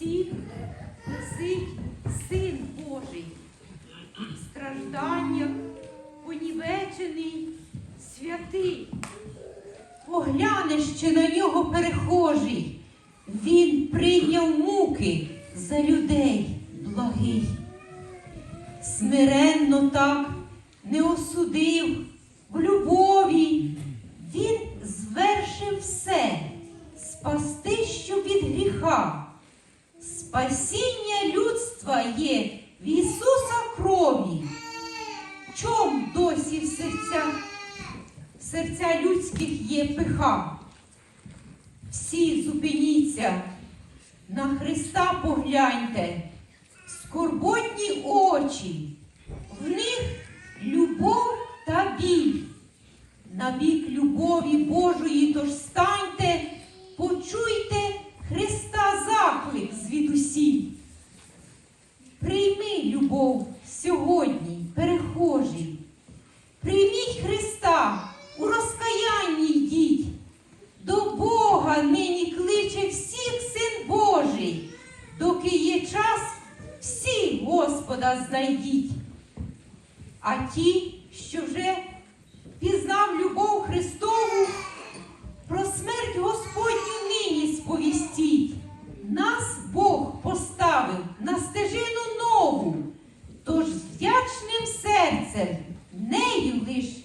всіх носить Син Божий. В стражданнях понівечений святий. Поглянеш ще на нього перехожий. Він прийняв муки за людей благий. Смиренно так не осудив в любові. Він звершив все, спасти, що від гріха. Спасіння людства є в Ісуса крові. Чом досі в серцях, в серця людських є пиха? Всі зупиніться, на Христа погляньте, скорботні очі, в них любов та біль. На бік любові Божої тож станьте, Любов сьогодні, перехожий. Прийміть Христа, у розкаянні йдіть. До Бога нині кличе всіх син Божий. Доки є час, всі Господа знайдіть. А ті, що вже пізнав любов Христову, вдячним серцем, нею лиш